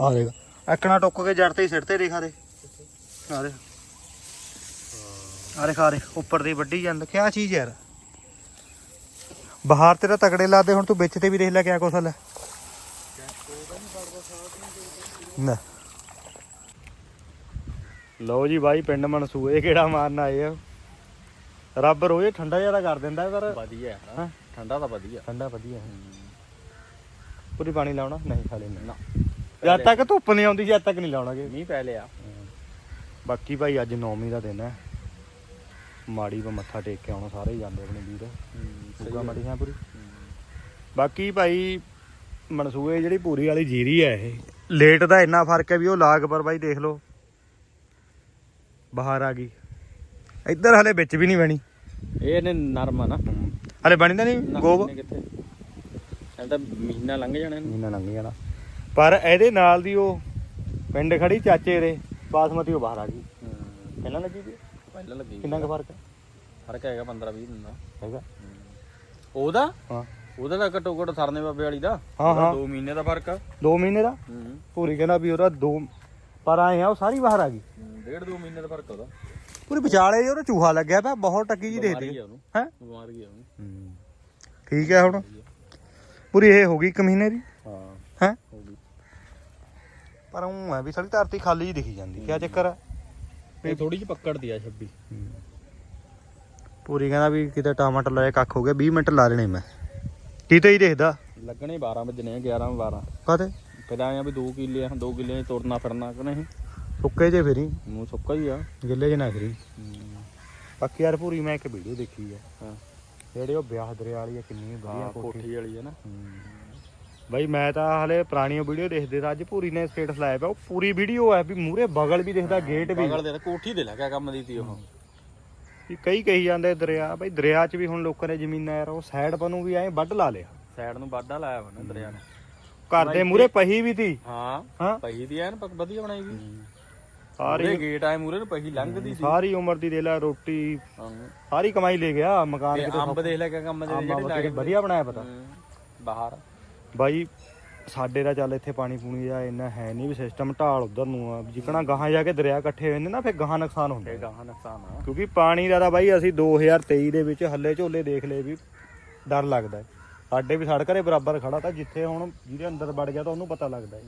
ਆ ਦੇਖ। ਐਕਣਾ ਟੁੱਕ ਕੇ ਜੜ ਤੇ ਹੀ ਸਿੱਟ ਤੇ ਦੇਖਾ ਦੇ ਆ ਦੇ ਆ ਦੇ ਖਾ ਦੇ ਉੱਪਰ ਦੀ ਵੱਡੀ ਜਾਂਦਾ। ਕਿਆ ਚੀਜ਼ ਯਾਰ। ਬਾਹਰ ਤੇਰਾ ਤਕੜੇ ਲਾਦੇ ਹੁਣ ਤੂੰ ਵਿੱਚ ਤੇ ਵੀ ਦੇਖ ਲੈ ਕਿਆ ਕੁਛ ਲੈ ਨਾ। ਲਓ ਜੀ ਬਾਈ ਪਿੰਡ ਮਨਸੂਏ ਕਿਹੜਾ ਮਾਰਨ ਆਏ ਆ। ਰੱਬ ਰੋਜ਼ ਠੰਡਾ ਜ਼ਿਆਦਾ ਕਰ ਦਿੰਦਾ ਪਰ ਵਧੀਆ ਹਾਂ। ਠੰਡਾ ਤਾਂ ਵਧੀਆ। ਠੰਡਾ ਵਧੀਆ ਹੈ। ਪੂਰੀ ਪਾਣੀ ਲਾਉਣਾ? ਨਹੀਂ ਖਾਲੇ ਨਾ। ਜਦ ਤੱਕ ਧੁੱਪ ਨਹੀਂ ਆਉਂਦੀ ਜਦ ਤੱਕ ਨਹੀਂ ਲਾਉਣਾਗੇ। ਮੀਂਹ ਪੈ ਲਿਆ। ਬਾਕੀ ਭਾਈ ਅੱਜ ਨੌਵੀਂ ਦਾ ਦਿਨ ਹੈ। ਮਾੜੀ ਕੋ ਮੱਥਾ ਟੇਕ ਕੇ ਆਉਣਾ ਸਾਰੇ ਹੀ ਜਾਂਦੇ ਆਪਣੇ ਵੀਰ। ਪੂਗਾ ਮਾੜੀ ਹੈ। ਪੂਰੀ। ਬਾਕੀ ਭਾਈ ਮਨਸੂਏ ਜਿਹੜੀ ਪੂਰੀ ਵਾਲੀ ਜੀਰੀ ਹੈ ਇਹ ਲੇਟ ਦਾ ਇੰਨਾ ਫ਼ਰਕ ਹੈ ਵੀ ਉਹ ਲਾਗ ਪਰ ਬਾਈ ਦੇਖ ਲਓ। ਬਾਹਰ ਆ ਗਈ। ਇੱਧਰ ਹਲੇ ਵਿੱਚ ਵੀ ਨਹੀਂ ਬਣੀ। ਇਹ ਨੇ ਨਰਮ ਆ ਨਾ। ਹਲੇ ਬਣੀ ਤਾਂ ਨਹੀਂ ਗੋਬ? ਕਿੱਥੇ। ਚੱਲ ਤਾਂ ਮਹੀਨਾ ਲੰਘ ਜਾਣਾ ਇਹਨੂੰ। ਮਹੀਨਾ ਲੰਘ ਜਾਣਾ। ਪਰ ਇਹਦੇ ਨਾਲ ਦੀ ਉਹ ਪਿੰਡ ਖੜੀ ਚਾਚੇ ਦੇ ਬਾਸਮਤੀ ਉਹ ਬਾਹਰ ਆ ਗਈ। ਪਹਿਲਾਂ ਲੱਗੀ ਸੀ? ਪਹਿਲਾਂ ਲੱਗੀ ਕਿੰਨਾ ਕੁ ਫ਼ਰਕ ਹੈ? ਫ਼ਰਕ ਹੈਗਾ 15 20 ਦਿਨ ਦਾ। ਹੈਗਾ। ਉਹਦਾ? ਹਾਂ। ਉਹਦਾ ਤਾਂ ਘੱਟੋ ਘੱਟ ਸਰਨੇ ਬਾਬੇ ਵਾਲੀ ਦਾ। ਹਾਂ, ਹਾਂ। 2 ਮਹੀਨੇ ਦਾ ਫ਼ਰਕ ਆ। 2 ਮਹੀਨੇ ਦਾ? ਹੂੰ। ਪੂਰੀ ਕਹਿੰਦਾ ਵੀ ਉਹਦਾ ਦੋ ਪਰ ਆਏ ਆ ਉਹ ਸਾਰੀ ਬਾਹਰ ਆ ਗਈ। ਡੇਢ 2 ਮਹੀਨੇ ਦਾ ਫ਼ਰਕ ਉਹਦਾ। ਪੂਰੀ ਵਿਚਾਲੇ ਉਹਦਾ ਚੂਹਾ ਲੱਗਿਆ ਪਿਆ ਬਹੁਤ ਟੱਕੀ ਜੀ ਦੇਖਦੇ ਆ ਹੈ? ਬਿਮਾਰ ਗਿਆ ਉਹਨੂੰ। ਠੀਕ ਹੈ ਹੁਣ। ਪੂਰੀ ਇਹ ਹੋ ਗਈ ਇੱਕ ਮਹੀਨੇ ਦੀ? ਪਰ ਉਹ ਹੈ ਵੀ ਸਾਰੀ ਧਰਤੀ ਖਾਲੀ ਜੀ ਦਿਖੀ ਜਾਂਦੀ ਕਿਆ ਚੱਕਰ ਹੈ ਇਹ ਥੋੜੀ ਜਿਹੀ ਪੱਕੜਦੀ ਆ 26 ਪੂਰੀ ਕਹਿੰਦਾ ਵੀ ਕਿਤੇ ਟਮਾਟਰ ਲਾਏ ਕੱਖ ਹੋ ਗਿਆ 20 ਮਿੰਟ ਲਾ ਲੈਣੇ ਮੈਂ। ਕਿਤੇ ਹੀ ਦੇਖਦਾ। ਲੱਗਣੇ 12 ਵਜਣੇ 11 12 ਕਾਤੇ ਪਹਿਲਾਂ ਆਇਆ ਵੀ 2 ਕਿੱਲੇ ਆ 2 ਕਿੱਲੇ ਤੁਰਨਾ ਫਿਰਨਾ ਕਿ ਨਹੀਂ? ਸੁੱਕੇ ਜੇ ਫੇਰੀ ਮੂੰਹ ਸੁੱਕਾ ਹੀ ਆ। ਗਿੱਲੇ ਚ ਨਾ ਫੇਰੀ ਬਾਕੀ ਯਾਰ ਪੂਰੀ ਮੈਂ ਇੱਕ ਵੀਡੀਓ ਦੇਖੀ ਆ। ਹਾਂ। ਜਿਹੜੇ ਉਹ ਵਿਆਹ ਦਰਿਆ ਵਾਲੀ ਆ ਕਿੰਨੀ ਵਧੀਆ ਹਾਂ ਕੋਠੀ ਵਾਲੀ ਹੈ ਨਾ। ਬਾਈ ਮੈਂ ਤਾਂ ਹਲੇ ਪੁਰਾਣੀਆਂ ਵੀਡੀਓ ਦੇਖਦੇ ਤਾਂ ਅੱਜ ਪੂਰੀ ਨੇ ਸਟੇਟਸ ਲਾਇਆ ਪਿਆ ਉਹ ਪੂਰੀ ਵੀਡੀਓ ਹੈ ਵੀ ਮੂਰੇ ਬਗਲ ਵੀ ਦਿਖਦਾ ਗੇਟ ਵੀ। ਬਗਲ ਦੇ ਕੋਠੀ ਦੇ ਲੱਗਾ ਕੰਮ ਦੀ ਤੀ ਉਹ। ਵੀ ਕਈ ਕਹੀ ਜਾਂਦੇ ਦਰਿਆ ਬਾਈ ਦਰਿਆ 'ਚ ਵੀ ਹੁਣ ਲੋਕਾਂ ਨੇ ਜ਼ਮੀਨਾਂ ਯਾਰ ਉਹ ਸਾਈਡ ਪਨੂੰ ਵੀ ਐ ਵੱਢ ਲਾ ਲਿਆ। ਸਾਈਡ ਨੂੰ ਬਾਡਾ ਲਾਇਆ ਵਾ ਨਾ ਦਰਿਆ ਨੇ। ਘਰ ਦੇ ਮੂਰੇ ਪਹੀ ਵੀ ਤੀ। ਹਾਂ ਹਾਂ। ਪਹੀ ਦੀ ਐਨ ਪੱਕ ਵਧੀਆ ਬਣਾਈ ਵੀ। ਸਾਰੀ ਗੇਟ ਆਏ ਮੂਰੇ ਨੂੰ ਪਹੀ ਲੰਘਦੀ ਸੀ। ਸਾਰੀ ਉਮਰ ਦੀ ਦੇ ਲੈ ਰੋਟੀ। ਸਾਰੀ ਕਮਾਈ ਲੈ ਗਿਆ ਮਕਾਨ ਕਿਤੇ ਅੰਬ ਦੇਖ ਲੈ ਕੇ ਕੰਮ ਦੇ ਜਿਹੜੇ ਵਧੀਆ ਬਣਾਇਆ ਪਤਾ। ਬਾਹਰ। ਬਾਈ ਸਾਡੇ ਦਾ ਚੱਲ ਇੱਥੇ ਪਾਣੀ ਪੂਣੀ ਦਾ ਇੰਨਾ ਹੈ ਨਹੀਂ ਵੀ ਸਿਸਟਮ ਢਾਲ ਉਧਰ ਨੂੰ ਆ ਜਿਕਣਾ ਗਾਹਾਂ ਜਾ ਕੇ ਦਰਿਆ ਇਕੱਠੇ ਹੋ ਜਾਂਦੇ ਨਾ ਫਿਰ ਗਾਹਾਂ ਨੁਕਸਾਨ ਹੁੰਦਾ। ਤੇ ਗਾਹਾਂ ਨੁਕਸਾਨ ਆ। ਕਿਉਂਕਿ ਪਾਣੀ ਦਾ ਤਾਂ ਬਾਈ ਅਸੀਂ 2023 ਦੇ ਵਿੱਚ ਹੱਲੇ ਝੋਲੇ ਦੇਖ ਲਏ ਵੀ ਡਰ ਲੱਗਦਾ ਹੈ। ਸਾਡੇ ਵੀ ਸੜਕ ਦੇ ਬਰਾਬਰ ਖੜਾ ਤਾਂ ਜਿੱਥੇ ਹੁਣ ਜਿਹਦੇ ਅੰਦਰ ਵੜ ਗਿਆ ਤਾਂ ਉਹਨੂੰ ਪਤਾ ਲੱਗਦਾ ਹੈ।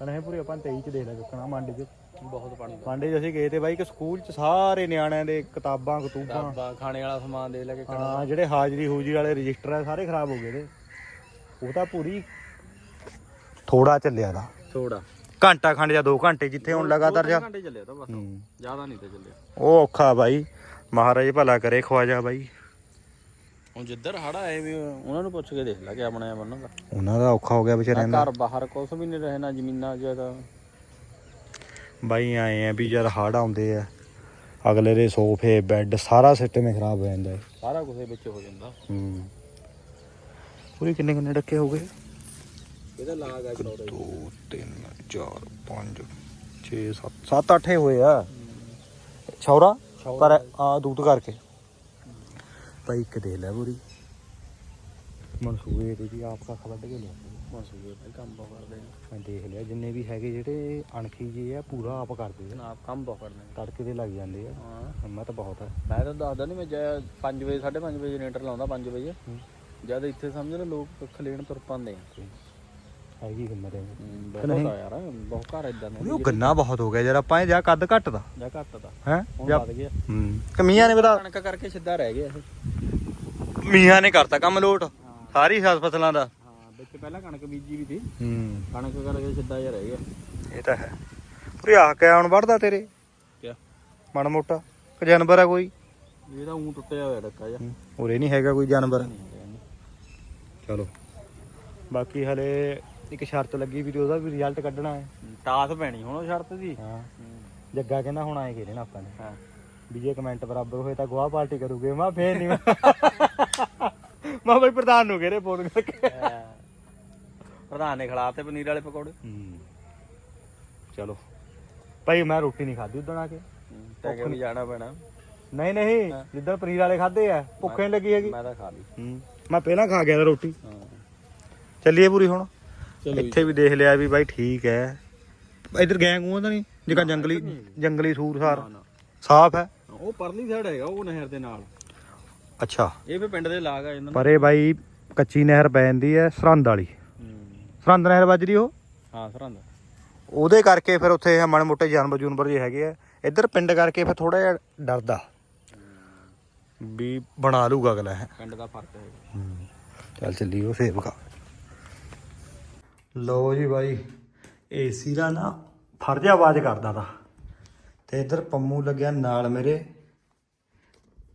ਕਨੇ ਪੂਰੀ ਆਪਾਂ 23 ਚ ਦੇਖ ਲੈ ਕਿੱਕਣਾ ਮੰਡੀ ਚ। ਬਹੁਤ ਪਾਣੀ ਦਾ। ਮੰਡੀ ਚ ਅਸੀਂ ਗਏ ਤੇ ਬਾਈ ਕਿ ਸਕੂਲ ਚ ਸਾਰੇ ਨਿਆਣਿਆਂ ਦੇ ਕਿਤਾਬਾਂ ਕਤੂਬਾਂ। ਡੱਬਾ ਖਾਣੇ ਵਾਲਾ ਸਮਾਨ ਦੇ ਲੈ ਕੇ ਹਾਂ ਜਿਹੜੇ ਹਾਜ਼ਰੀ ਹੂਜੀ ਵਾਲੇ ਰਜਿਸਟਰ ਆ ਸਾਰੇ ਖਰਾਬ ਹੋ ਗਏ ਤੇ ਉਹ ਤਾਂ ਪੂਰੀ ਥੋੜਾ ਚੱਲਿਆ ਦਾ। ਥੋੜਾ। ਘੰਟਾ ਖੰਡ ਜਾਂ 2 ਘੰਟੇ ਜਿੱਥੇ ਹੁਣ ਲਗਾਤਾਰ ਜਾ ਘੰਟੇ ਚੱਲਿਆ ਤਾਂ ਬਸ। ਜ਼ਿਆਦਾ ਨਹੀਂ ਤੇ ਚੱਲਿਆ। ਉਹ ਔਖਾ ਬਾਈ। ਮਹਾਰਾਜ ਭਲਾ ਕਰੇ ਖਵਾਜਾ ਬਾਈ। ਹੁਣ ਜਿੱਧਰ ਹੜਾ ਆਏ ਵੀ ਉਹਨਾਂ ਨੂੰ ਪੁੱਛ ਕੇ ਦੇਖ ਲੈ ਕਿਆ ਬਣਾਇਆ ਉਹਨਾਂ ਦਾ। ਉਹਨਾਂ ਦਾ ਔਖਾ ਹੋ ਗਿਆ ਵਿਚਾਰਿਆਂ ਦਾ। ਘਰ ਬਾਹਰ ਕੁਛ ਵੀ ਨਹੀਂ ਰਹੇ ਨਾ ਜ਼ਮੀਨਾਂ ਜ਼ਿਆਦਾ। ਬਾਈ ਆਏ ਆ ਵੀ ਜਦ ਹੜ ਆਉਂਦੇ ਆ ਅਗਲੇ ਦੇ ਸੋਫੇ ਬੈੱਡ ਸਾਰਾ ਸਿਸਟਮ ਹੀ ਖਰਾਬ ਹੋ ਜਾਂਦਾ ਹੈ ਸਾਰਾ ਕੁਝ ਵਿੱਚ ਹੋ ਜਾਂਦਾ। ਹੂੰ। ਪੂਰੀ ਕਿੰਨੇ ਕਿੰਨੇ ਡੱਕੇ ਹੋ ਗਏ? ਇਹਦਾ ਲਾਗ ਆ ਚੌੜਾ 2 3 4 5 6 7 7 8 ਹੋਏ ਆ। ਛੌਰਾ? ਪਰ ਆ ਦੂਤ ਕਰਕੇ। ਭਾਈ ਇੱਕ ਦੇ ਲੈ ਪੂਰੀ। ਮਨਸੂਏ ਦੇ ਵੀ ਆਪ ਕੱਖ ਵੱਢ ਕੇ ਲਿਆ ਮਸੂਏ ਭਾਈ ਕੰਮ ਬਹੁਤ ਕਰਦੇ ਨੇ ਮੈਂ ਦੇਖ ਲਿਆ ਜਿੰਨੇ ਵੀ ਹੈਗੇ ਜਿਹੜੇ ਅਣਖੀ ਜੀ ਆ ਪੂਰਾ ਆਪ ਕਰਦੇ ਨਾ ਕੰਮ ਬਹੁਤ ਕਰਦੇ ਨੇ। ਤੜਕੇ ਦੇ ਲੱਗ ਜਾਂਦੇ ਆ। ਹਾਂ। ਹਿੰਮਤ ਬਹੁਤ ਹੈ ਮੈਂ ਤਾਂ ਦੱਸਦਾ ਨਹੀਂ ਮੈਂ ਜੈ 5 ਵਜੇ 5:30 ਵਜੇ ਜਨਰੇਟਰ ਲਾਉਂਦਾ 5 ਵਜੇ। ਜਦ ਇੱਥੇ ਸਮਝ ਲਓ ਲੋਕ ਕੱਖ ਲੈਣ ਤੁਰ ਪਾਉਂਦੇ ਆ। ਹੈਗੀ ਹਿੰਮਤ ਹੈ ਬਹੁਤ ਆ ਯਾਰ ਬਹੁਤ ਘਰ ਇਦਾਂ ਉਹ ਗੰਨਾ ਬਹੁਤ ਹੋ ਗਿਆ ਯਾਰ ਆਪਾਂ ਇਹ ਜਾ ਕੱਦ ਘੱਟ ਦਾ ਜਾਂ ਘੱਟ ਦਾ ਹੈ ਜਾਂ ਵੱਧ ਗਿਆ। ਹੂੰ। ਕਮੀਆਂ ਨੇ ਬਤਾ ਕਣਕ ਕਰਕੇ ਸਿੱਧਾ ਰਹਿ ਗਿਆ ਇਹ। ਮੀਆਂ ਨੇ ਕਰਤਾ ਕੰਮ ਲੋਟ ਸਾਰੀ ਸਸ ਫਸਲਾਂ ਦਾ। ਹਾਂ ਵਿੱਚ ਪਹਿਲਾਂ ਕਣਕ ਬੀਜੀ ਵੀ ਸੀ। ਹੂੰ। ਕਣਕ ਕਰਕੇ ਸਿੱਧਾ ਜਿਹਾ ਰਹਿ ਗਿਆ। ਇਹ ਤਾਂ ਹੈ। ਪੂਰੀ ਆ ਕੇ ਹੁਣ ਵੜਦਾ ਤੇਰੇ? ਕਿਆ? ਮਨ ਮੋਟਾ। ਕਿ ਜਾਨਵਰ ਆ ਕੋਈ? ਇਹਦਾ ਉਂ ਟੁੱਟਿਆ ਹੋਇਆ ਡੱਕਾ ਜਿਹਾ। ਉਰੇ ਨਹੀਂ ਹੈਗਾ ਕੋਈ ਜਾਨਵਰ। ਚਲੋ। ਬਾਕੀ ਹਲੇ ਇੱਕ ਸ਼ਰਤ ਲੱਗੀ ਵੀ ਤੇ ਉਹਦਾ ਵੀ ਰਿਜ਼ਲਟ ਕੱਢਣਾ ਹੈ। ਟਾਸ ਪੈਣੀ ਹੁਣ ਉਹ ਸ਼ਰਤ ਦੀ। ਹਾਂ। ਜੱਗਾ ਕਹਿੰਦਾ ਹੁਣ ਆਏ ਨਾ ਆਪਾਂ ਨੇ। ਹਾਂ। ਵੀ ਜੇ ਕਮੈਂਟ ਬਰਾਬਰ ਹੋਏ ਤਾਂ ਗਵਾਹ ਪਾਰਟੀ ਕਰੂਗੇ। ਮੈਂ ਫੇਰ ਨਹੀਂ ਮੈਂ ਬਈ ਪ੍ਰਧਾਨ ਨੂੰ ਘੇਰੇ ਫੋਨ ਕਰਕੇ। ਪ੍ਰਧਾਨ ਨੇ ਖਿਲਾਤੇ ਪਨੀਰ ਵਾਲੇ ਪਕੌੜੇ। ਚਲੋ। ਭਾਈ ਮੈਂ ਰੋਟੀ ਨਹੀਂ ਖਾਧੀ ਉਦੋਂ ਆ ਕੇ। ਤੇ ਕਿ ਵੀ ਜਾਣਾ ਪੈਣਾ। ਨਹੀਂ ਨਹੀਂ ਜਿੱਦਾਂ ਪਨੀਰ ਵਾਲੇ ਖਾਦੇ ਆ ਭੁੱਖ ਨਹੀਂ ਲੱਗੀ ਹੈਗੀ। ਮੈਂ ਤਾਂ ਖਾ ਲਈ। ਹੂੰ ਮੈਂ ਪਹਿਲਾਂ ਖਾ ਗਿਆ ਤਾ ਰੋਟੀ। ਹਾਂ। ਚੱਲੀਏ ਪੂਰੀ ਹੁਣ। ਇੱਥੇ ਵੀ ਦੇਖ ਲਿਆ ਵੀ ਬਾਈ ਠੀਕ ਹੈ। ਇਧਰ ਗੈਂ ਗੂਆਂ ਤਾਂ ਨਹੀਂ? ਜਿਕਾ ਜੰਗਲੀ ਜੰਗਲੀ ਸੂਰ ਸਾਰ। ਸਾਫ਼ ਹੈ। ਉਹ ਪਰਲੀ ਸਾਈਡ ਹੈਗਾ ਉਹ ਨਹਿਰ ਦੇ ਨਾਲ। ਅੱਛਾ। ਇਹ ਫੇ ਪਿੰਡ ਦੇ ਲਾਗ ਆ ਇਹਨਾਂ ਪਰ ਬਾਈ ਕੱਚੀ ਨਹਿਰ ਪੈ ਜਾਂਦੀ ਹੈ ਸਰਹੰਦ ਵਾਲੀ। ਸਰਹੰਦ ਨਹਿਰ ਵੱਜਦੀ ਉਹ? ਹਾਂ ਸਰਹੰਦ ਉਹਦੇ ਕਰਕੇ ਫਿਰ ਉੱਥੇ ਮਾੜੇ ਮੋਟੇ ਜਾਨਵਰ ਜੂਨਵਰ ਜੇ ਹੈਗੇ ਆ। ਇੱਧਰ ਪਿੰਡ ਕਰਕੇ ਫਿਰ ਥੋੜਾ ਜਿਹਾ ਡਰਦਾ। ਵੀ ਬਣਾ ਲੂਗਾ ਅਗਲਾ ਹੈ। ਪਿੰਡ ਦਾ ਫ਼ਰਕ ਹੈਗਾ ਚੱਲ ਚੱਲੀ ਉਹ ਸੇਬ ਖਾ ਲੋ ਜੀ ਬਾਈ ਏਸੀ ਦਾ ਨਾ ਫਰਜ ਆਵਾਜ਼ ਕਰਦਾ ਤਾ। ਤੇ ਇੱਧਰ ਪੰਮੂ ਲੱਗਿਆ ਨਾਲ ਮੇਰੇ।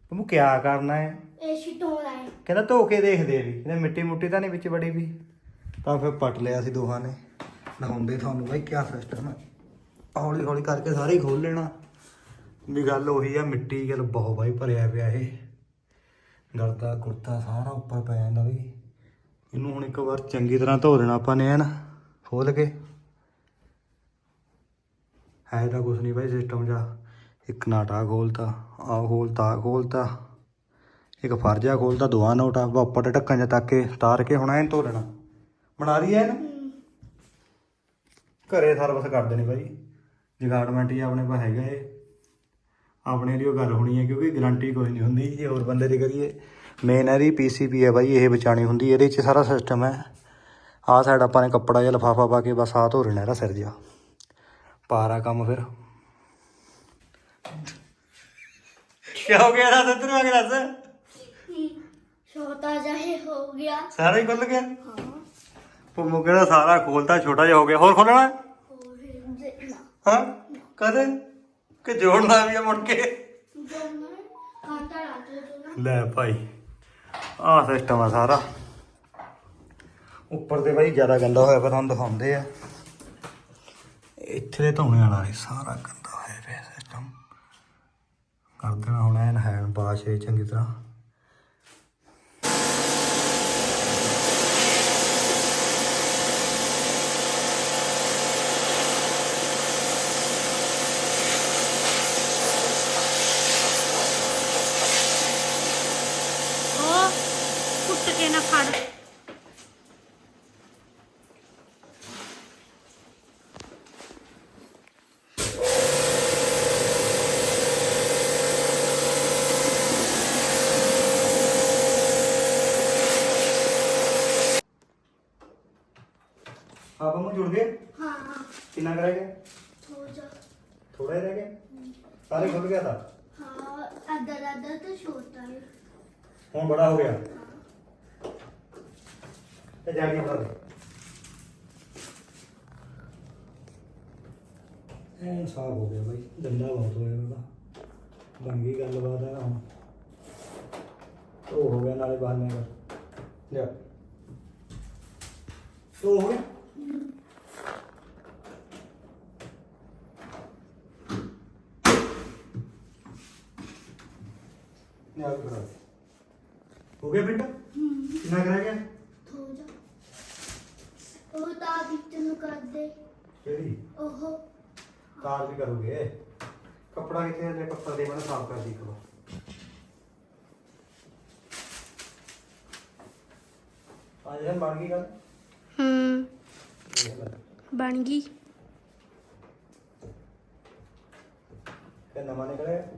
ਪੰਮੂ ਕਿਆ ਕਰਨਾ ਹੈ? ਏਸੀ ਧੋਣਾ ਹੈ ਕਹਿੰਦਾ ਧੋ ਕੇ ਦੇਖਦੇ ਆ ਵੀ। ਕਹਿੰਦਾ ਮਿੱਟੀ ਮੁੱਟੀ ਤਾਂ ਨਹੀਂ ਵਿੱਚ ਬੜੀ ਵੀ। ਤਾਂ ਫਿਰ ਪਟ ਲਿਆ ਸੀ ਦੋਹਾਂ ਨੇ। ਨਹਾਉਂਦੇ ਤੁਹਾਨੂੰ ਬਾਈ ਕਿਆ ਸਿਸਟਮ ਹੈ ਹੌਲੀ ਹੌਲੀ ਕਰਕੇ ਸਾਰੇ ਹੀ ਖੋਲ ਲੈਣਾ। ਵੀ ਗੱਲ ਉਹੀ ਆ, ਮਿੱਟੀ ਗੱਲ ਬਹੁਤ ਬਾਈ ਭਰਿਆ ਪਿਆ ਇਹ। ਗਲਦਾ ਕੁਰਤਾ ਸਾਰਾ ਉੱਪਰ ਪੈ ਜਾਂਦਾ ਵੀ ਇਹਨੂੰ ਹੁਣ ਇੱਕ ਵਾਰ ਚੰਗੀ ਤਰ੍ਹਾਂ ਧੋ ਦੇਣਾ ਆਪਾਂ ਨੇ ਐਨ ਖੋਲ ਕੇ। ਹੈ ਤਾਂ ਕੁਛ ਨਹੀਂ ਬਾਈ ਸਿਸਟਮ ਜਾ। ਇੱਕ ਨਾਟਾ ਖੋਲਤਾ ਆ ਖੋਲਤਾ, ਆਹ ਖੋਲਤਾ। ਇੱਕ ਫਰਜਾ ਖੋਲਦਾ ਦੋਆ ਨੋਟਾ ਉੱਪਰ ਤੇ ਢੱਕਣ ਜਿਹਾ ਤੱਕ ਕੇ ਉਤਾਰ ਕੇ ਹੁਣ ਐਨ ਧੋ ਲੈਣਾ। ਬਣਾ ਰਹੀ ਐ ਨਾ ਘਰੇ ਸਰਵਿਸ ਕਰਦੇ ਨੇ ਬਾਈ। ਜਗਾਰਡਮੈਂਟ ਹੀ ਆਪਣੇ ਪਾ ਹੈਗਾ ਏ ਆਪਣੇ ਦੀ ਉਹ ਗੱਲ ਹੋਣੀ ਹੈ ਕਿਉਂਕਿ ਗਾਰੰਟੀ ਕੋਈ ਨਹੀਂ ਹੁੰਦੀ ਜੇ ਹੋਰ ਬੰਦੇ ਦੀ ਕਰੀਏ। ਮੇਨ ਇਹਦੀ ਪੀਸੀਪੀ ਹੈ ਬਾਈ ਇਹ ਬਚਾਣੀ ਹੁੰਦੀ ਇਹਦੇ 'ਚ ਸਾਰਾ ਸਿਸਟਮ ਹੈ। ਆਹ ਸਾਈਡ ਆਪਾਂ ਨੇ ਕੱਪੜਾ ਜਿਹਾ ਲਫਾਫਾ ਪਾ ਕੇ ਬਸ ਆਹ ਧੋ ਲੈਣਾ ਇਹਦਾ ਸਿਰ ਜਿਹਾ। ਪਾਰਾ ਕੰਮ ਫਿਰ। ਕੀ ਹੋ ਗਿਆ ਨਾ ਤੈਨੂੰ ਆ ਗਿਆ ਦੱਸ। ਛੋਟਾ ਜਿਹਾ ਹੀ ਗਿਆ। ਸਾਰਾ ਹੀ ਖੁੱਲ ਗਿਆ? ਹਾਂ। ਪੰਮੂ ਕਹਿੰਦਾ ਸਾਰਾ ਖੋਲਤਾ ਛੋਟਾ ਜਿਹਾ ਹੋ ਗਿਆ। ਹੋਰ ਖੋਲਣਾ ਹਾਂ? ਕਦੇ ਕਿ ਜੋੜਨਾ ਵੀ ਆ ਮੁੜ ਕੇ। ਲਾ ਭਾਈ ਆਹ ਸਿਸਟਮ ਆ ਸਾਰਾ। ਉੱਪਰ ਤੇ ਬਾਈ ਜ਼ਿਆਦਾ ਗੰਦਾ ਹੋਇਆ ਪਿਆ ਤੁਹਾਨੂੰ ਦਿਖਾਉਂਦੇ ਆ। ਇੱਥੇ ਦੇ ਧੋਣੇ ਵਾਲਾ ਇਹ ਸਾਰਾ ਗੰਦਾ ਹੋਇਆ ਪਿਆ ਸਿਸਟਮ ਕਰ ਦੇਣਾ ਹੁਣ ਐਨ ਹੈਂਡ ਵਾਸ਼ ਇਹ ਚੰਗੀ ਤਰ੍ਹਾਂ ਉਹ ਕੁੱਟ ਕੇ ਨਾ ਫੜ ਆ ਪੰਮੂ ਜੁੜ ਗਏ ਹਾਂ ਹਾਂ ਕਿੰਨਾ ਕੁ ਰਹਿ ਗਿਆ ਥੋੜਾ ਥੋੜਾ ਹੀ ਰਹਿ ਗਿਆ ਸਾਰੇ ਖੁੱਲ ਗਿਆ ਤਾਂ ਹਾਂ ਅੱਧਾ ਅੱਧਾ ਤਾਂ ਛੋਟਾ ਹੈ ਹੁਣ ਬੜਾ ਹੋ ਗਿਆ ਤੇ ਜਾ ਕੇ ਐਨ ਸਾਫ਼ ਹੋ ਗਿਆ ਬਾਈ ਡੰਡਾ ਬਹੁਤ ਹੋਇਆ ਉਹਦਾ ਬਣ ਗਈ ਗੱਲਬਾਤ ਹੈ ਹੁਣ। ਉਹ ਹੋ ਗਿਆ ਨਾਲੇ ਬਾਹਰ ਕਰ। ਲਿਆ। ਉਹ ਹੋ ਗਿਆ। ਹੋ ਗਿਆ ਬੇਟਾ ਕਿੰਨਾ ਕੁ ਰਹਿ ਗਿਆ? ਉਹ ਤਾਂ ਵਿੱਚ ਨੂੰ ਕਰ ਦੇ ਕਿਹੜੀ? ਉਹ। ਕਾਰ ਵੀ ਕਰੋਗੇ। ਕੱਪੜਾ ਕਿੱਥੇ ਹੈ ਲੈ ਕੱਪੜਾ ਦੇ ਮੈਂ ਸਾਫ਼ ਕਰ ਦੀ ਇੱਕ ਵਾਰ ਆ ਜਿਹੜਾ ਬਣ ਗਈ ਗੱਲ? ਹੂੰ। ਬਣ ਗਈ। ਤੇ ਨਵਾਂ ਨਿਕਲਿਆ? ਯਾਰ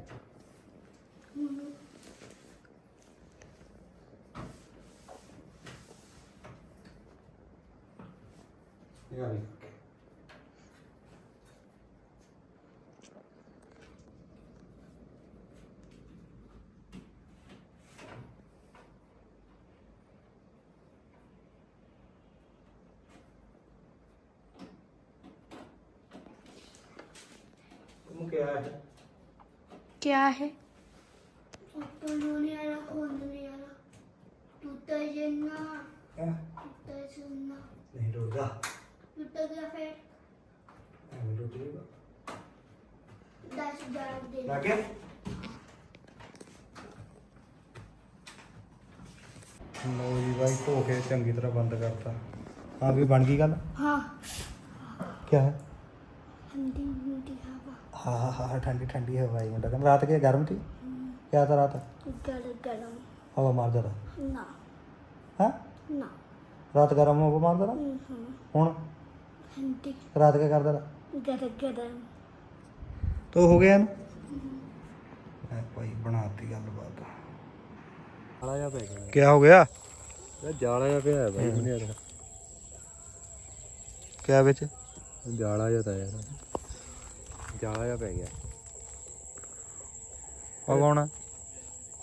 Como que é? Que é? लग गया ਲੋ ਜੀ ਬਾਈ ਧੋ ਕੇ ਚੰਗੀ ਤਰ੍ਹਾਂ ਬੰਦ ਕਰਤਾ ਹਾਂ ਵੀ ਬਣ ਗਈ ਗੱਲ हाँ ਕੀ ਹੈ ठंडी ठंडी हवा हाँ हाँ हाँ हाँ ठंडी ठंडी हवा ही मतलब रात के गर्म थी क्या था रात गरम गरम हवा मार था ना हाँ ना रात गर्म हवा मार था हम्म, ਹੁਣ ठंडी ਰਾਤ ਕੀ ਕਰਦਾ ਤਾ? ਤੋ ਹੋ ਗਿਆ ਇਹਨੂੰ? ਐ ਭਾਈ ਬਣਾਤੀ ਗੱਲਬਾਤ। ਜਾਲਾ ਜਿਹਾ ਪੈ ਗਿਆ ਕੀ ਹੋ ਗਿਆ? ਯਾਰ ਜਾਲਾ ਜਿਹਾ ਪਿਆ ਬਾਈ ਮੈਨੂੰ ਯਾਰ ਕੀ ਵਿੱਚ? ਜਾਲਾ ਜਿਹਾ ਤਾਂ ਯਾਰ। ਜਾਲਾ ਜਿਹਾ ਪੈ ਗਿਆ। ਕੌਣ ਆ?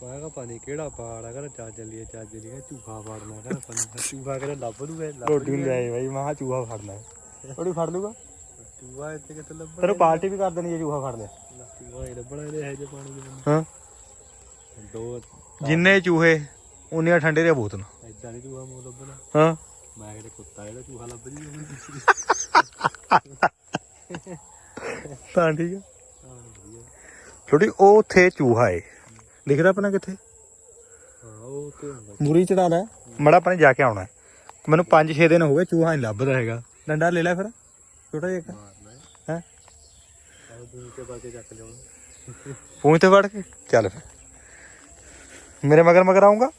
ਪਾਏਗਾ ਪਾਣੀ ਕਿਹੜਾ ਪਾੜ ਆ ਕਰ ਚਾ ਚੱਲੀਏ ਚਾ ਚੱਲੀਏ ਝੂਠਾ ਪਾੜਨਾ ਕਰ ਪਾਣੀ ਝੂਠਾ ਕਰੇ ਲੱਭ ਲੂਗਾ ਲੱਭ ਰੋਟੀ ਨਹੀਂ ਲਿਆਈ ਬਾਈ ਮਹਾ ਚੂਹਾ ਫੜਨਾ। ਰੋਟੀ ਫੜ ਲੂਗਾ? ਚੂਹਾ ਇੱਥੇ ਕਿਤੇ ਲੱਭਣਾ ਤੈਨੂੰ ਪਾਰਟੀ ਵੀ ਕਰ ਦੇਣੀ ਜੇ ਚੂਹਾ ਫੜ ਲਿਆ ਚੂਹਾ ਹੀ ਲੱਭਣਾ ਇਹਦੇ ਹੈ ਜੇ ਪਾਣੀ ਦੇ ਹਾਂ। ਬੰਦੇ ਦੋ ਜਿੰਨੇ ਚੂਹੇ ਉਨੀਆਂ ਠੰਡੇ ਦੀਆਂ ਬੋਤਲਾਂ। ਐਦਾਂ ਨਹੀਂ ਚੂਹਾ ਮੂੰਹ ਲੱਭਣਾ। ਹਾਂ। ਮੈਂ ਕੁੱਤਾ ਚੂਹਾ ਲੱਭ ਜੀ ਤਾਂ ਠੀਕ ਹਾਂ ਛੋਟੀ ਉਹ ਉੱਥੇ ਚੂਹਾ ਏ। ਦਿਖਦਾ ਆਪਣਾ ਕਿੱਥੇ? ਮੂਰੀ ਚੜਾ ਲੈ। ਮੜਾ ਆਪਣੇ ਜਾ ਕੇ ਆਉਣਾ। ਮੈਨੂੰ 5-6 ਦਿਨ ਹੋ ਗਏ ਚੂਹਾ ਨਹੀਂ ਲੱਭਦਾ ਹੈਗਾ। ਡੰਡਾ ਲੈ ਲੈ ਫਿਰ। ਛੋਟਾ ਜਿਹਾ ਇੱਕ। ਮਾਰਨਾ ਹੈ ਹੈਂ ਆਹ ਦੂਰ ਤੇ ਪਾ ਕੇ ਚੱਕ ਲਿਆਉਣਾ ਪੂੰਝ ਤੇ ਵੜ ਕੇ ਚੱਲ ਫਿਰ ਮੇਰੇ ਮਗਰ ਮਗਰ ਆਉਂਗਾ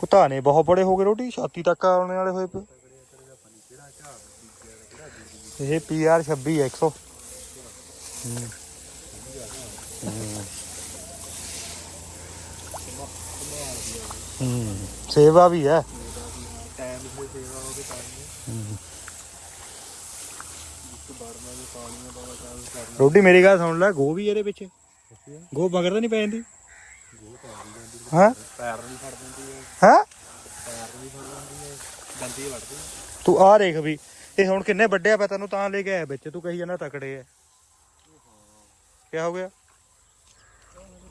ਕੁੱਤਾ ਨੇ ਬਹੁਤ ਬੜੇ ਹੋ ਗਏ ਰੋਟੀ ਛਾਤੀ ਤੱਕ ਆਉਣੇ ਵਾਲੇ ਹੋਏ ਪਏ ਇਹ ਪੀਆਰ 26 100 ਹੂੰ। ਹੂੰ। ਹੂੰ ਸੇਵਾ ਵੀ ਹੈ ਟਾਈਮ ਤੇ ਸੇਵਾ ਹੋ ਕੇ ਤਾਂ ਹੂੰ। ਜਿੱਥੇ ਬਾੜਨਾ ਰੋਟੀ ਮੇਰੀ ਗੱਲ ਸੁਣ ਲੈ ਗੋ ਵੀ ਇਹਦੇ ਵਿੱਚ ਗੋ ਮਗਰ ਤਾਂ ਨਹੀਂ ਪੈ ਜਾਂਦੀ? ਹਾਂ? ਪੈਰ ਨਹੀਂ ਫੜ ਦਿੰਦੀ ਹਾਂ? ਪੈਰ ਨਹੀਂ ਫੜ ਦਿੰਦੀ ਦੰਦੀ ਵੜਦੀ ਤੂੰ ਆਹ ਦੇਖ ਵੀ, ਇਹ ਹੁਣ ਕਿੰਨੇ ਵੱਡੇ ਆ ਪੈ ਤੈਨੂੰ ਤਾਂ ਲੈ ਕੇ ਆਇਆ ਵਿੱਚ, ਤੂੰ ਕਹੀ ਜਾਂਦਾ ਤਕੜੇ ਆ। ਕੀ ਹੋ ਗਿਆ?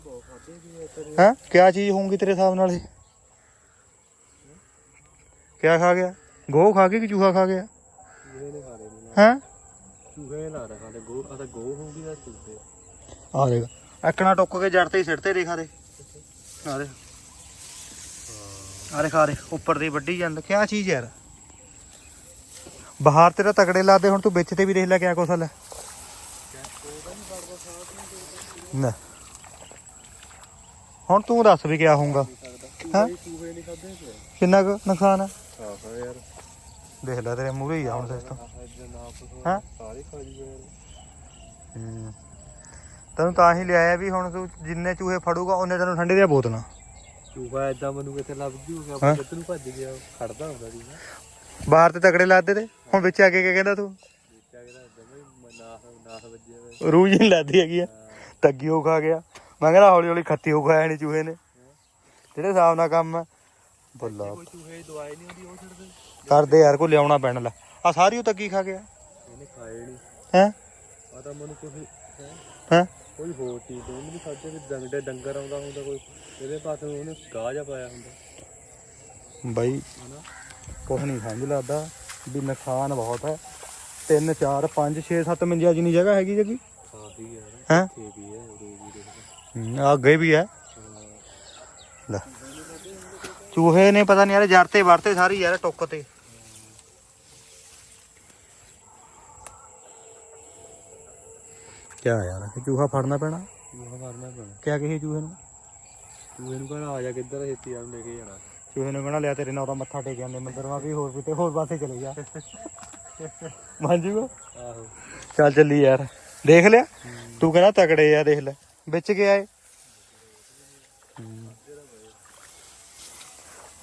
ਬਹੁਤ ਹਾਂ? ਕਿਆ ਚੀਜ਼ ਹੋਊਗੀ ਤੇਰੇ ਹਿਸਾਬ ਨਾਲ ਇਹ? ਕਿਆ ਖਾ ਗਿਆ? ਗੋ ਖਾ ਕੇ ਕਿ ਚੂਹਾ ਖਾ ਗਿਆ? ਚੂਹੇ ਹਾਂ? ਚੂਹੇ ਰੱਖਾ ਆ ਤਾਂ ਗੋਹ ਹੋਊਗੀ ਤਾਂ ਚੂਹੇ। ਆ ਦੇਖ। ਐਕਣਾ ਟੁੱਕ ਕੇ ਜੜ ਤੇ ਸਿਰ ਤੇ ਦੇਖਾ ਦੇ ਆ ਦੇ ਆ ਉੱਪਰ ਦੀ ਵੱਡੀ ਜਾਂਦਾ। ਕਿਆ ਚੀਜ਼ ਯਾਰ। ਬਾਹਰ ਤੇਰਾ ਤਕੜੇ ਲਾਦੇ ਹੁਣ ਤੂੰ ਵਿੱਚ ਤੇ ਵੀ ਦੇਖ ਲੈ ਕਿਆ ਕੁਛ ਲੈ। ਨਾ। ਹੁਣ ਤੂੰ ਦੱਸ ਵੀ ਕਿਆ ਹੋਊਗਾ। ਹਾਂ? ਕਿੰਨਾ ਕੁ ਨੁਕਸਾਨ ਹੈ ਹਾਂ ਹਾਂ ਯਾਰ। ਦੇਖ ਲੈ ਤੇਰੇ ਮੂਹਰੇ ਹੀ ਆ ਹੁਣ ਸਿਸਟਮ ਹਾਂ? ਹੂੰ। ਤੈਨੂੰ ਤਾਂ ਹੀ ਲਿਆਇਆ ਵੀ ਹੁਣ ਤੂੰ ਜਿੰਨੇ ਚੂਹੇ ਫੜੂਗਾ ਉਹਨੇ ਤੈਨੂੰ ਠੰਡੇ ਦੀਆਂ ਬੋਤਲਾਂ। ਚੂਹਾ ਐਦਾਂ ਮੈਨੂੰ ਕਿਤੇ ਲੱਭ ਜੂਗਾ ਹਾਂ। ਆਪਾਂ ਕਿੱਥੇ ਨੂੰ ਭੱਜ ਗਿਆ ਖੜਦਾ ਹੁੰਦਾ ਸੀ ਬਾਹਰ ਤੇ ਤਕੜੇ ਲਾਦੇ ਤੇ ਹੁਣ ਵਿੱਚ ਆ ਕੇ ਕੀ ਕਹਿੰਦਾ ਤੂੰ? ਰੂਹ ਜੀ ਲਾਦੀ ਹੈਗੀ ਆ। ਤੱਗੀ ਉਹ ਖਾ ਗਿਆ। ਮੈਂ ਕਹਿੰਦਾ ਹੌਲੀ ਹੌਲੀ ਖੱਤੀ ਉਹ ਖਾਇਆ ਨਹੀਂ ਚੂਹੇ ਨੇ। ਜਿਹੜੇ ਹਿਸਾਬ ਨਾਲ ਕੰਮ ਹੈ ਬੱਲਾ ਕੋਈ ਚੂਹੇ ਦੀ ਦਵਾਈ ਨਹੀਂ ਹੁੰਦੀ ਉਹ ਛੱਡਦੇ ਕਰਦੇ ਯਾਰ ਕੋ ਲਿਆਉਣਾ ਪੈਣ ਲੈ। ਆ ਸਾਰੀ ਉਹ ਤੱਗੀ ਖਾ ਗਿਆ? ਇਹਨੇ ਖਾਏ ਨਹੀਂ ਹੈ? ਆ ਤਾਂ ਮੈਨੂੰ ਕੋਈ ਹੈਂ? ਹੈ? ਕੋਈ ਹੋਰ ਚੀਜ਼ ਤੋਂ ਨਹੀਂ ਖਾਦੇ ਵੀ ਡੰਗਰ ਡੰਗਰ ਆਉਂਦਾ ਹੁੰਦਾ ਕੋਈ ਇਹਦੇ ਪਾਸੇ ਉਹਨੇ ਗਾਹ ਜਾ ਪਾਇਆ ਹੁੰਦਾ। ਬਾਈ ਕੁਛ ਨਹੀਂ ਸਮਝ ਲੱਗਦਾ ਵੀ ਨੁਕਸਾਨ ਬਹੁਤ ਹੈ। 3 4 5 6 7 ਮੰਜਿਆ ਜਿੰਨੀ ਜਗ੍ਹਾ ਹੈਗੀ ਜਗੀ। ਕਾਫੀ ਯਾਰ ਹੈਂ? ਵੀ ਹੈ ਹੂੰ, ਅੱਗੇ ਵੀ ਹਾਂ। ਲੈ। ਚੂਹੇ ਨੇ ਪਤਾ ਨਹੀਂ ਯਾਰ ਜੜ ਤੇ ਵੜਤੇ ਸਾਰੀ ਯਾਰ ਟੁੱਕ ਤੇ। ਕਿਆ ਯਾਰ ਇਹ ਚੂਹਾ ਫੜਨਾ ਪੈਣਾ? ਚੂਹਾ ਮਾਰਨਾ ਪੈਣਾ। ਕਿਆ ਕਹੀ ਚੂਹੇ ਨੂੰ? ਤੂੰ ਇਹਨੂੰ ਕਹਿੰਦਾ ਆ ਜਾ ਕਿੱਧਰ ਛੇਤੀ ਆ ਲੈ ਕੇ ਜਾਣਾ। ਚੂਹੇ ਨੂੰ ਕਹਣਾ ਲਿਆ ਤੇਰੇ ਨਾਲ ਉਹਦਾ ਮੱਥਾ ਟੇਕ ਜਾਂਦੇ ਮੰਦਰ ਮਾ ਵੀ ਹੋਰ ਕਿਤੇ ਹੋਰ ਪਾਸੇ ਚਲੇ ਜਾ। ਮੰਨ ਜੂਗਾ? ਆਹੋ। ਚੱਲ ਚੱਲੀ ਯਾਰ। ਦੇਖ ਲਿਆ? ਤੂੰ ਕਹਿੰਦਾ ਤਕੜੇ ਆ ਦੇਖ ਲੈ। ਵਿੱਚ ਗਿਆ ਏ।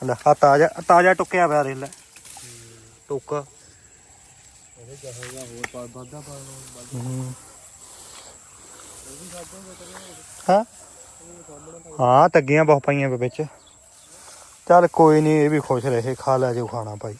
ਲੈ ਆ ਤਾਜ਼ਾ ਤਾਜ਼ਾ ਟੁੱਕਿਆ ਪਿਆ ਦੇਖ ਲੈ। ਟੁੱਕ। ਇਹ ਕਹੇਗਾ ਹੋਰ ਪਾ ਵਾਧਾ ਪਾ ਹੂੰ। ਹਾਂ ਹਾਂ ਤੱਗੀਆਂ ਬਹੁਤ ਪਾਈਆਂ ਵਿੱਚ। ਚੱਲ ਕੋਈ ਨਹੀਂ ਇਹ ਵੀ ਖੁਸ਼ ਰਹੇ, ਖਾ ਲੈ ਜੋ ਖਾਣਾ ਭਾਈ।